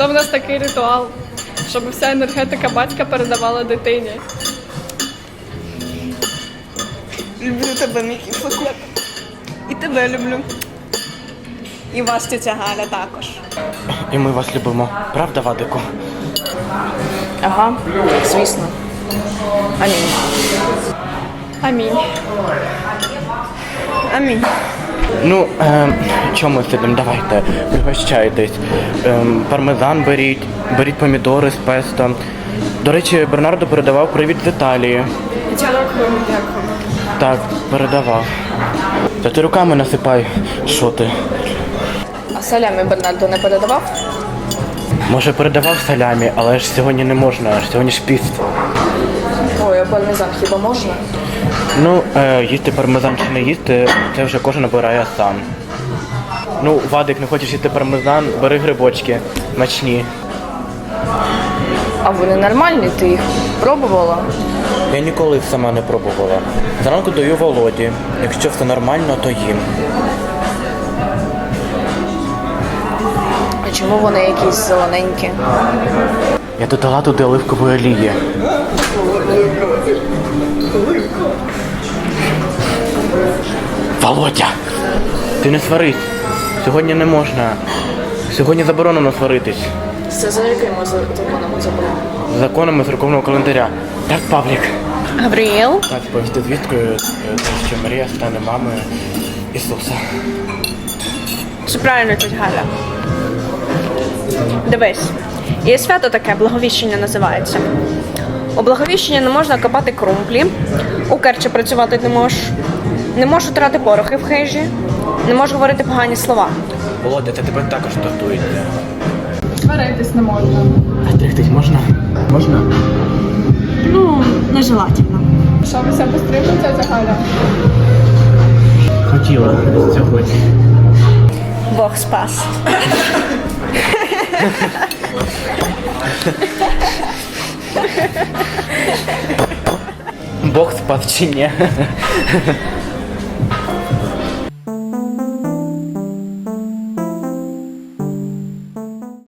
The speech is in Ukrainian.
То в нас такий ритуал, щоб вся енергетика батька передавала дитині. Люблю тебе, мій кіфлокот. І тебе люблю. І вас, тетя Галя, також. І ми вас любимо. Правда, Вадику? Ага, звісно. Амінь. Амінь. Амінь. Ну, ем, чому сидимо? Давайте, пригощайтесь. Ем, пармезан беріть, беріть помідори з песто. До речі, Бернардо передавав привіт з Італії. Дякую, дякую. Так, передавав. Та ти руками насипай, що ти? А салямі Бернардо не передавав? Може передавав салямі, але ж сьогодні не можна, аж сьогодні ж піст. Ой, а пармезан хіба можна? Ну, е, їсти пармезан чи не їсти, це вже кожен обирає сам. Ну, Вадик, не хочеш їсти пармезан, бери грибочки, смачні. А вони нормальні, ти їх пробувала? Я ніколи їх сама не пробувала. Зранку даю Володі. Якщо все нормально, то їм. А чому вони якісь зелененькі? Я додала туди оливкової олії. Володя! Ти не сварись. Сьогодні не можна. Сьогодні заборонено сваритись. Це за якими законами заборонено? Законами церковного календаря. Так, Павлік? Габріел? Так, повісти звісткою, е, що Марія стане мамою Ісуса. Все правильно, тетя Галя. Дивись, є свято таке, благовіщення називається. У благовіщення не можна копати крумплі, у керчі працювати не можеш, не можеш трати порохи в хижі, не можеш говорити погані слова. Володя, це тебе також стосується. Сваритись не можна. А стригтись можна? Можна? Ну, нежелательно. Що ви себе стрімите, тетя Галя? Хотіла сьогодні. Бог спас. Бог спав чи ні?